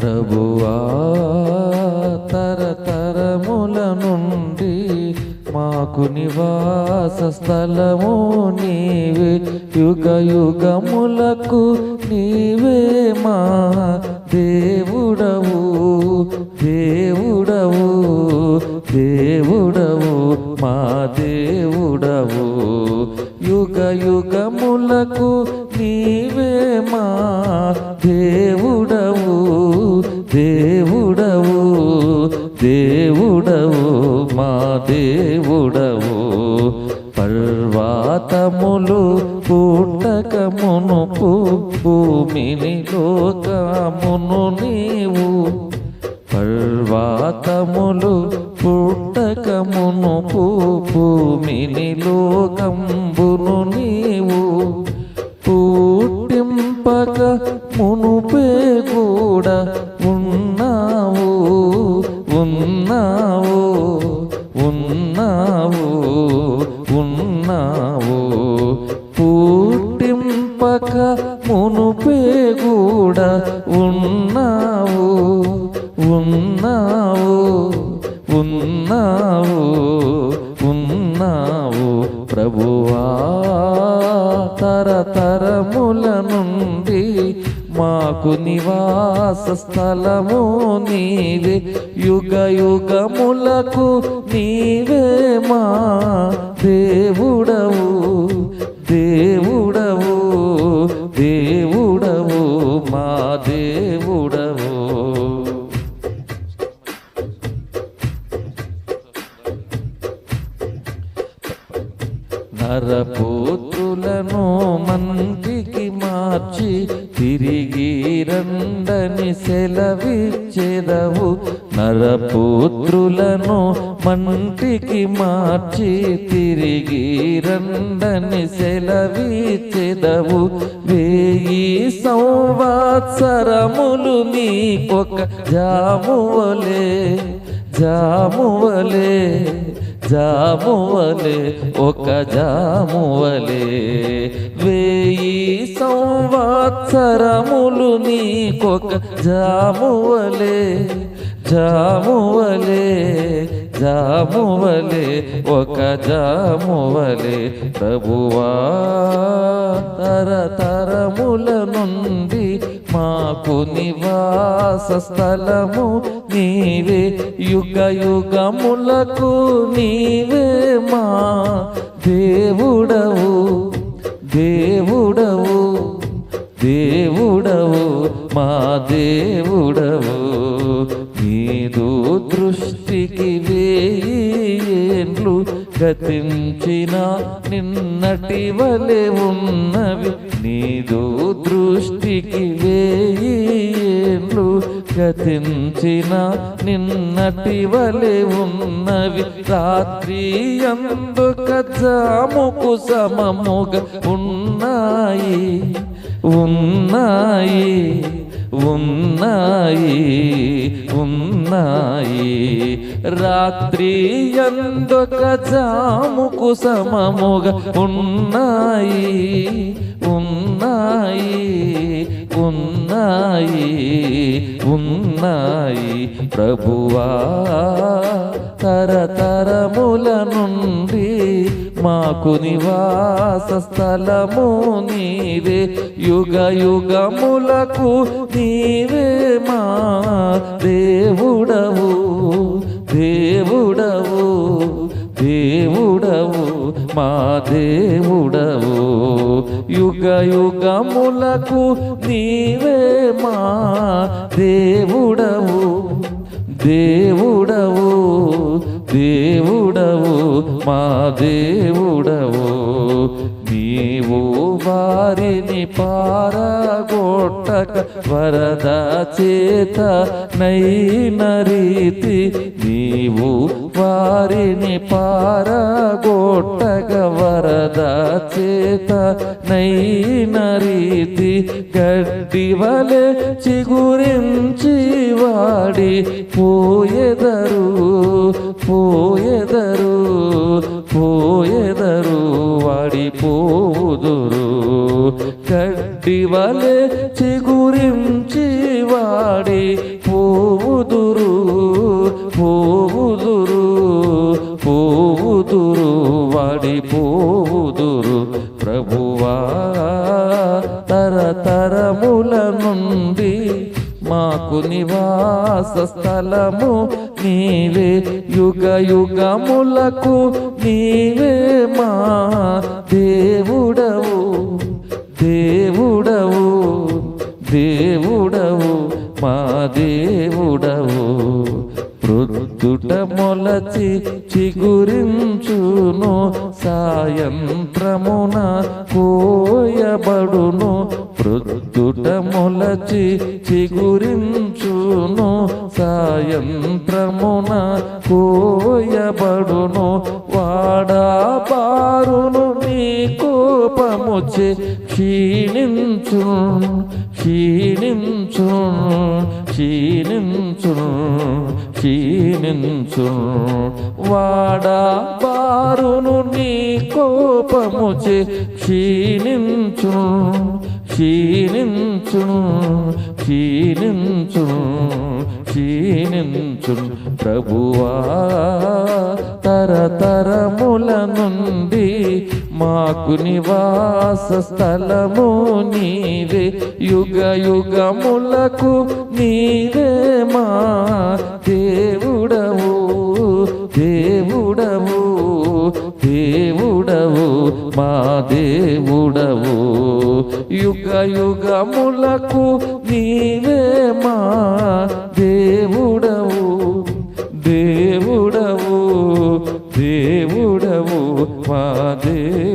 ప్రభువా తరతరముల నుండి మాకు నివాస స్థలము నీవే. యుగ యుగములకు నీవే మా దేవుడవు దేవుడవు దేవుడవు మా దేవుడవు. యుగ యుగములకు నీవే మా దేవుడవు. దేవుడవు దేవుడవు మా దేవుడవు. పర్వాతములు పుట్టకమునుపు భూమిని లోకమును నీవు. పర్వాతములు పుట్టకమును భూమిని లోకంబును నీవు. పుట్టింపక మునుపే ఉన్నావు ఉన్నావు ఉన్నావు. పుట్టింపక మునుపే కూడా ఉన్నావు ఉన్నావు ఉన్నావు ఉన్నావు. ప్రభువా తరతరముల మాకు నివాస స్థలము నీవే. యుగ యుగములకు నీవే మా దేవుడవు దేవుడవు దేవుడవు మా దేవుడవు. నరపుత్రులను మంటికి మార్చి తిరిగి రండని సెలవిచ్చెదవు నరపుత్రులను మంటికి మార్చి తిరిగి రండని సెలవిచ్చెదవు. వేయి సంవత్సరములు నీకొక జామువలే జామువలే. జామువలే ఒక జామువలే. వేయి సంవత్సరములు నీకొక జామువలే జామువలే జామువలే ఒక జామువలే. ప్రభువా తరతరముల నుండి మాకు నివాస స్థలము నీవే యుగ యుగములకు నీవే మా దేవుడవు దేవుడవు దేవుడవు మా దేవుడవు. నీదు దృష్టికి వేయేండ్లు గతించిన నిన్నటి వలె ఉన్నవి నీదు దృష్టికి వేయేండ్లు గతించిన నిన్నటి వలె ఉన్నవి రాత్రి అందుక జాముకు సమముగా ఉన్నాయి ఉన్నాయి. ఉన్నాయి ఉన్నాయి. రాత్రి ఎందుక జాముకు సమముగా ఉన్నాయి ఉన్నాయి ఉన్నాయి ఉన్నాయి. ప్రభువా తరతరములను మాకు నివాస స్థలము నీవే. యుగ యుగములకు నీవే మా దేవుడవు దేవుడవు దేవుడవు మా దేవుడవు. యుగ యుగములకు నీవే మా దేవుడవు దేవుడవు దేవుడు మా దేవుడవు నీవు వారిని పారగొట్టక వరద చేత నైన రీతి నీవు వారిని పారగొట్టక వరద చేత నైన రీతి గడ్డి వలె చిగురించి వాడి పో గడ్డివలే చిగురించి వాడి పోవుదురు పోవుదురు పోవుదురు వాడి పోవుదురు. ప్రభువా తరతరముల నుండి మాకు నివాస స్థలము నీవే. యుగ యుగములకు నీవే మా దేవుడవు. దేవు ప్రొద్దుట మొలచి చిగురించును సాయంత్రమున కోయబడును ప్రొద్దుట మొలచి చిగురించును సాయంత్రమున కోయబడును వాడా పారును నీ కోపముచి క్షీణించు క్షీణించు క్షీణించు క్షీణించు వాడా బారును నీ కోపముచే క్షీణించు క్షీణించు క్షీణించు క్షీణించు ప్రభువా తరతరముల నుండి మాకు నివాస స్థలము నీవే. యుగ యుగములకు నీవే మా దేవుడవు. యుగ యుగములకు నీవే మా దేవుడవు. దేవుడవు దేవుడవు మా దేవు